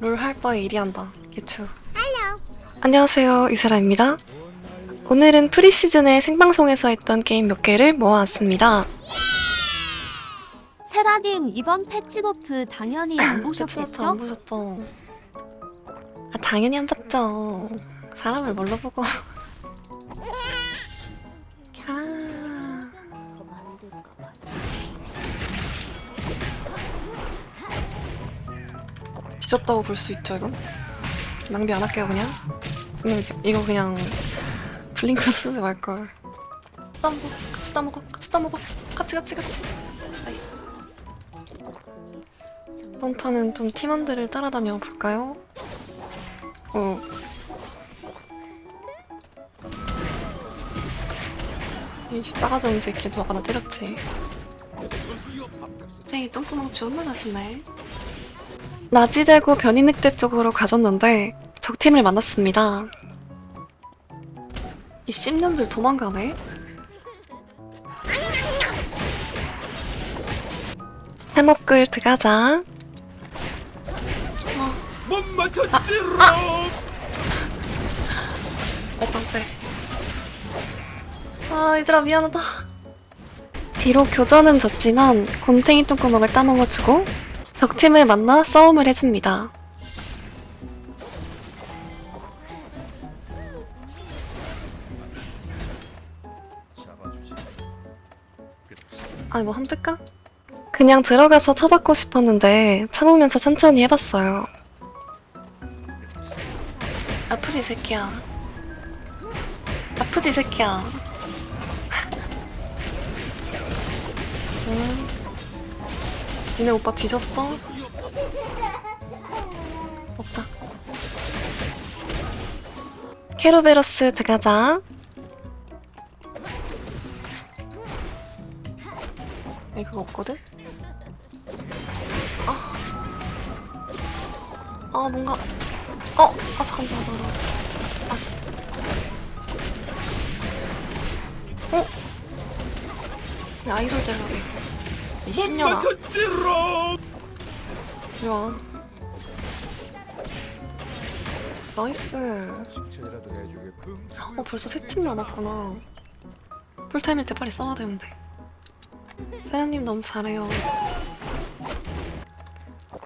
롤 할 바에 일이 한다. 개추. 안녕하세요. 유세라입니다. 오늘은 프리시즌의 생방송에서 했던 게임 몇 개를 모아왔습니다. 세라님 이번 패치노트 당연히 안 보셨겠죠? 보셨죠? 아, 당연히 안 봤죠. 사람을 뭘로 보고. 뒤졌다고 볼 수 있죠, 이건? 낭비 안 할게요, 그냥. 그냥 이거 그냥 블링크 쓰지 말걸. 따먹어, 같이 따먹어, 같이 따먹어. 같이, 같이, 같이. 나이스. 이번 판은 좀 팀원들을 따라다녀 볼까요? 어. 이 싸가지 없는 새끼 누가 나 때렸지. 쟤이 똥구멍 존나 맛있네. 나지대구 변이늑대 쪽으로 가졌는데 적팀을 만났습니다. 이 씹년들 도망가네? 해먹글 들어가자. 못 맞췄지롱 어떤데? 아, 얘들아 미안하다. 비록 교전은 졌지만 곰탱이 똥구멍을 따먹어주고 적팀을 만나 싸움을 해줍니다. 아니 뭐 함뜰까? 그냥 들어가서 쳐받고 싶었는데 참으면서 천천히 해봤어요. 아프지 이 새끼야. 아프지 이 새끼야. 응. 니네 오빠 뒤졌어? 먹자. 캐로베러스 들어가자. 여기 그거 없거든? 아. 아, 뭔가. 어! 아, 잠깐만, 잠깐만, 잠깐만. 아, 씨. 어? 내 아이솔 때려야 돼. 이 신년아. 맞췄지롱 와. 나이스. 칭찬이라도 어, 벌써 세팀 남았구나. 풀타임일 때 빨리 싸워야 되는데. 세연님 너무 잘해요.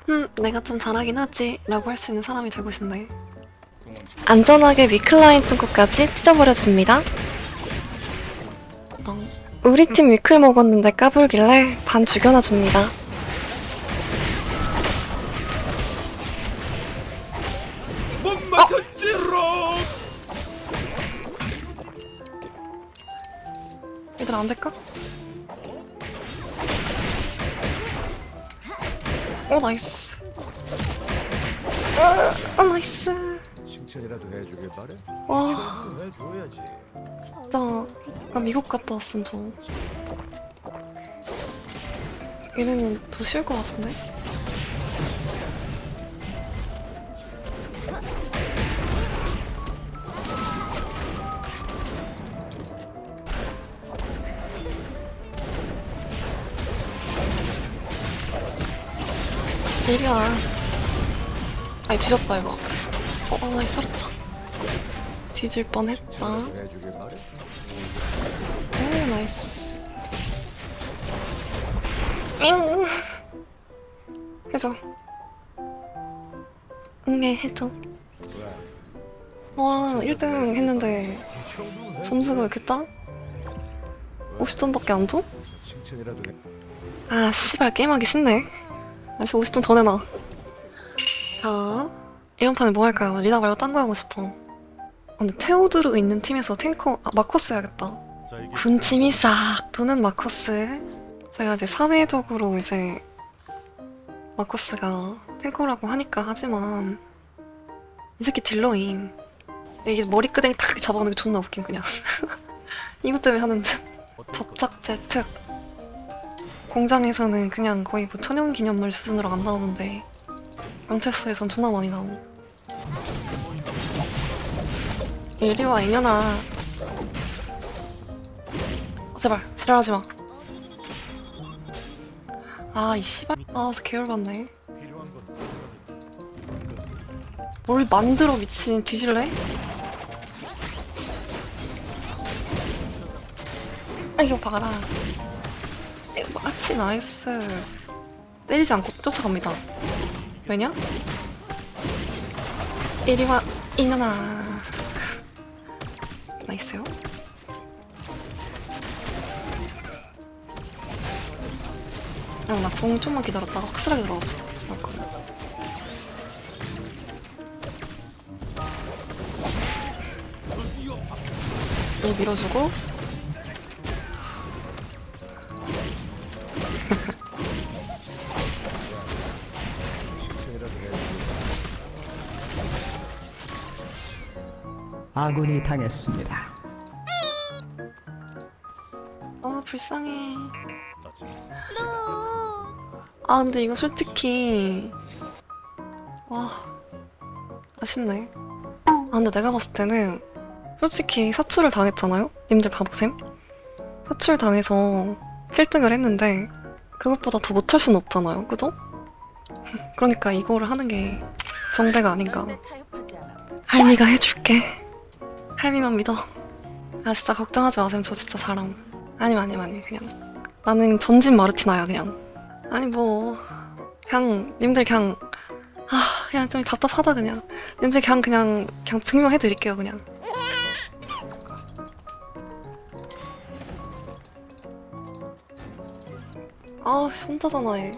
음, 내가 좀 잘하긴 하지. 라고 할 수 있는 사람이 되고 싶네. 안전하게 위클라인 뚫고까지 찢어버렸습니다. 어, 우리 팀 위클 먹었는데 까불길래 반 죽여놔 줍니다. 못 맞췄지롱 얘들 안 될까? 어 나이스 어, 어 나이스 칭찬이라도 해주길 바래 와 또 해줘야지 진짜 약간 미국 갔다 왔음 저 얘네는 더 쉬울 것 같은데? 이리 와. 아니 뒤졌다 이거. 어, 어, 나 살았다. 뒤질 뻔했다. 오, 나이스. 응. 해줘. 응, 네, 해줘. 왜? 와, 1등 했는데 점수가 왜 이렇게 짜? 50점밖에 안 줘? 아, 씨발, 게임하기 싫네. 다시 50점 더 내놔. 자, 이번 판에 뭐 할까요? 리다 말고 딴 거 하고 싶어. 어, 근데 테오드로 있는 팀에서 탱커, 아, 마커스 해야겠다. 군침이 싹 도는 마커스. 제가 이제 사회적으로 이제 마커스가 탱커라고 하니까 하지만 이 새끼 딜러임. 이게 머리끄댕이 탁 잡아오는 게 존나 웃긴 그냥. 이것 때문에 하는 듯. 접착제 특. 공장에서는 그냥 거의 뭐 천연기념물 수준으로 안 나오는데 영철수에선 존나 많이 나옴. 이리 와 이년아. 어, 제발 지랄하지 마. 아이 씨발. 아 계열 받네. 필요한 건뭘 만들어 미친 뒤질래? 아 이거 봐라 이거 마치 나이스 때리지 않고 쫓아갑니다 왜냐? 이리와 이년아 나이스요? 응, 나궁 좀만 기다렸다가 확실하게 들어갑시다. 거면. 얘 밀어주고 아군이 당했습니다. 아 불쌍해 아 근데 이거 솔직히 와 아쉽네 아 근데 내가 봤을 때는 솔직히 사출을 당했잖아요? 님들 바보셈? 사출 당해서 7등을 했는데 그것보다 더 못할 순 없잖아요 그죠? 그러니까 이거를 하는 게 정대가 아닌가 할미가 해줄게 할미만 믿어. 아 진짜 걱정하지 마세요. 저 진짜 잘함 아니 아니 아니 그냥. 나는 전진 마르티나야 그냥. 아니 뭐. 그냥 님들 그냥 아 그냥 좀 답답하다 그냥. 님들 그냥 그냥 그냥 증명해 드릴게요 그냥. 아 혼자잖아 얘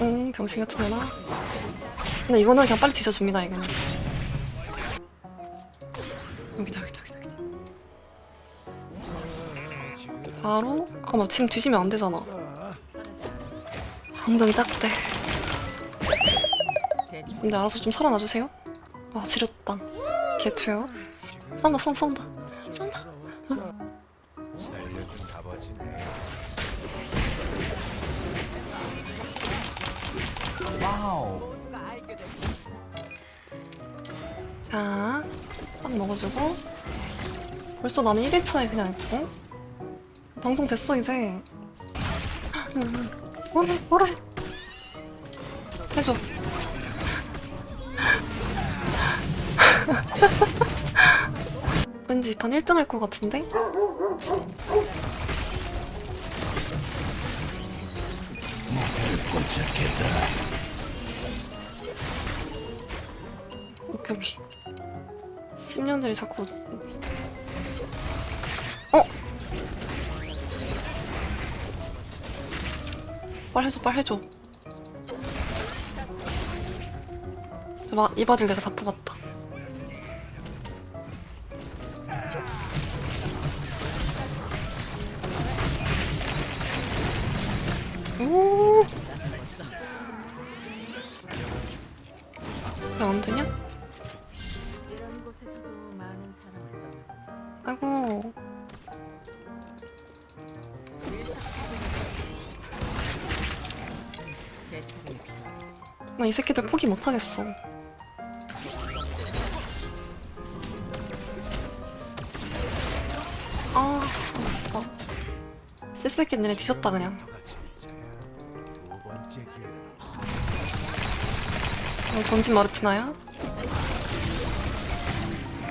응 병신 같은 애나? 근데 이거는 그냥 빨리 뒤져줍니다 이거는. 여기다 여기다 여기다 여기다. 바로? 잠깐만 지금 뒤지면 안 되잖아. 엉덩이 딱대. 근데 알아서 좀 살아나주세요. 와 지렸다. 개추요. 쏜다 쏜다 쏜다 와우. 자, 빵 먹어주고. 벌써 나는 1일차에 그냥 했고. 방송 됐어, 이제. 뭐래, 뭐래. 해줘. 왠지 이판 1등 할 것 같은데? 오케이, 오 케이. 10년들이 자꾸. 어? 빨 해줘, 빨 해줘. 저 마, 이 바들 내가 다 뽑았다. 오! 왜안 되냐? 곳에서도 많은 사람을 만나지. 아이고. 제 차례에 필요하겠어. 나 이 새끼들 포기 못하겠어. 아, 아쉽다. 씹새끼 니네 뒤졌다 그냥. 어, 전진 마르티나야?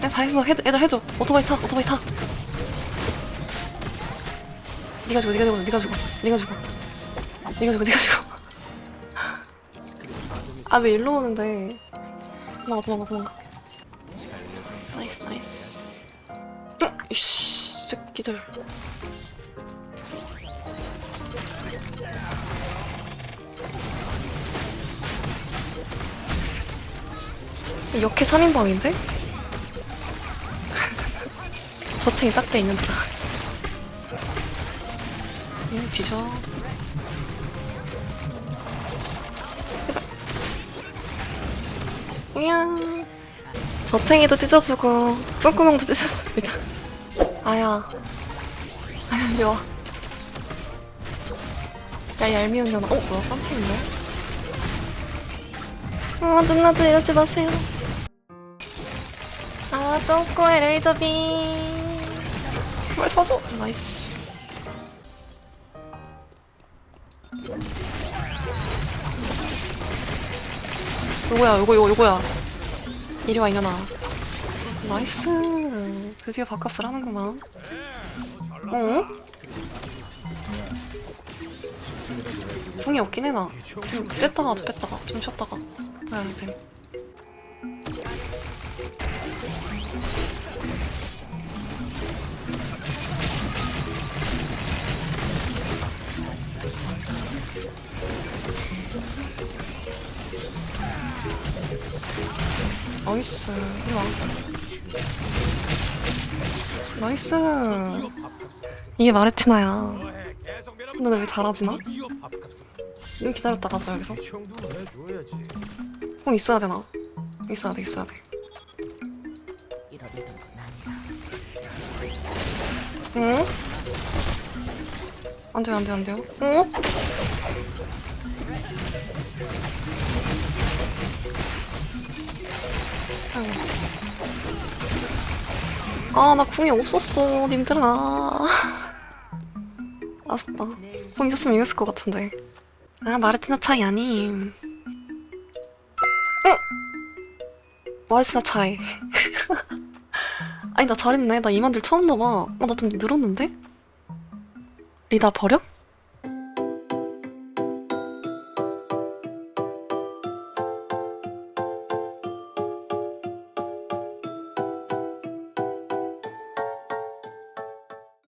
야, 다 했어. 해, 애들 해줘. 오토바이 타, 오토바이 타. 니가 죽어, 니가 죽어, 니가 죽어, 니가 죽어. 니가 죽어, 니가 죽어. 아, 왜 일로 오는데? 도망가, 도망가, 도망가. 나이스, 나이스. 어, 이씨, 새끼들. 역해 3인방인데? 저탱이 딱 돼 있는다. 응, 뒤져. 이야. 저탱이도 찢어주고, 똥구멍도 찢어줍니다. 아야. 아야, 와. 야, 얄미운 년아. 어, 뭐야, 깜짝이네. 어, 누나들 이러지 마세요. 아, 똥꼬의 레이저빔. 제발 쳐줘. 나이스. 요거야, 요거, 요거, 요거야. 이리 와, 이년아. 나이스. 드디어 밥값을 하는구만. 어? 궁이 없긴 해, 나. 좀 뺐다가, 좀 뺐다가, 좀 쉬었다가. 뭐야, 요즘. 나이스. 이리 와. 나이스. 이게 마르티나야. 근데 왜 잘하지 나? 드디어 밥값을 좀 기다렸다 가자 여기서. 어 있어야 되나? 있어야 돼 있어야 돼. 응? 안 돼요 안 돼요 안 돼요. 어? 아이고. 아, 나 궁이 없었어, 님들아. 아쉽다. 궁 있었으면 이겼을 것 같은데. 아, 마르티나 차이 아님. 응! 마르티나 차이. 아니, 나 잘했네. 나 이만들 처음 넣어봐. 어, 나좀 늘었는데? 리다 버려?